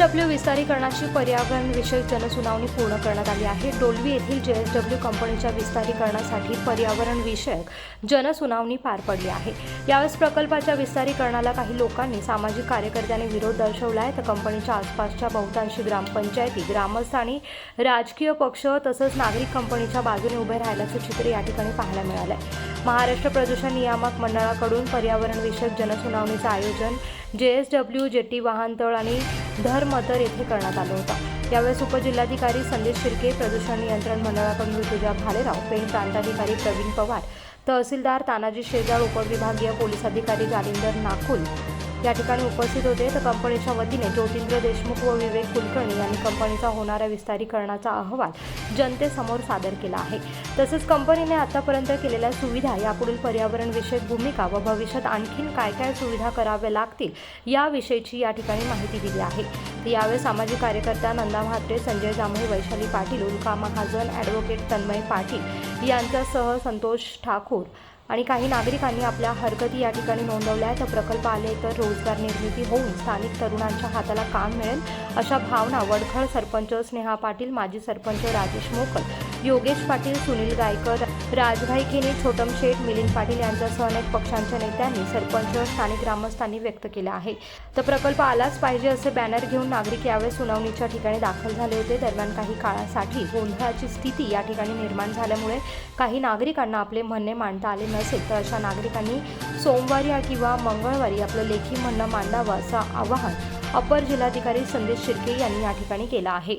W विस्तारीकरणाची पर्यावरण विषयक जनसुनावणी पूर्ण करण्यात आली आहे. डोलवी येथील जे एस डब्ल्यू कंपनीच्या विस्तारीकरणासाठी पर्यावरण विषयक जनसुनावणी पार पडली आहे. यावेळेस प्रकल्पाच्या विस्तारीकरणाला काही लोकांनी सामाजिक कार्यकर्त्यांनी विरोध दर्शवला आहे. तर कंपनीच्या आसपासच्या बहुतांशी ग्रामपंचायती ग्रामस्थ आणि राजकीय पक्ष तसंच नागरिक कंपनीच्या बाजूने उभे राहिल्याचं चित्र या ठिकाणी पाहायला मिळालं आहे महाराष्ट्र प्रदूषण नियामक मंडळाकडून पर्यावरण विषयक जनसुनावणीचं आयोजन जे एस डब्ल्यू जेटी वाहनतळ आणि धरमतर येथे करण्यात आलं होतं. यावेळेस उपजिल्हाधिकारी संदेश शिर्के प्रदूषण नियंत्रण मंडळाकडून ऋतुजा भालेराव पेण प्रांताधिकारी प्रवीण पवार तहसीलदार तानाजी शेजाळ उपविभागीय पोलीस अधिकारी जालिंदर नाकुल या ठिकाणी उपस्थित होते. तर कंपनीच्या वतीने ज्योतिंद्र देशमुख व विवेक कुलकर्णी यांनी कंपनीचा होणाऱ्या विस्तारीकरणाचा अहवाल जनतेसमोर सादर केला आहे. तसेच कंपनीने आतापर्यंत केलेल्या सुविधा यापुढील पर्यावरणविषयक भूमिका व भविष्यात आणखीन काय काय सुविधा कराव्या लागतील याविषयीची या ठिकाणी माहिती दिली आहे. यावेळी सामाजिक कार्यकर्त्या नंदा म्हात्रे संजय जांभळे वैशाली पाटील उल्का महाजन ॲडव्होकेट तन्मय पाटील यांच्यासह संतोष ठाकूर आणि काही नागरिकांनी आपल्या हरकती या ठिकाणी नोंदवल्या तर प्रकल्प आले तर रोजगार निर्मिती होऊन स्थानिक तरुणांच्या हाताला काम मिळेल अशा भावना वडखळ सरपंच स्नेहा पाटील माजी सरपंच राजेश मोकल योगेश पाटील सुनील गायकर राजभाई खेने छोटम शेठ मिलिंद पाटील यांच्यासह अनेक पक्षांच्या नेत्यांनी सरपंच स्थानिक ग्रामस्थांनी व्यक्त केलं आहे. तर प्रकल्प आलाच पाहिजे असे बॅनर घेऊन नागरिक यावेळी सुनावणीच्या ठिकाणी दाखल झाले होते. दरम्यान काही काळासाठी गोंधळाची स्थिती या ठिकाणी निर्माण झाल्यामुळे काही नागरिकांना आपले म्हणणे मांडता आले नसेल तर अशा नागरिकांनी सोमवारी किंवा मंगळवारी आपलं लेखी म्हणणं मांडावं असं आवाहन अपर जिल्हाधिकारी संदेश शिर्के यांनी या ठिकाणी केलं आहे.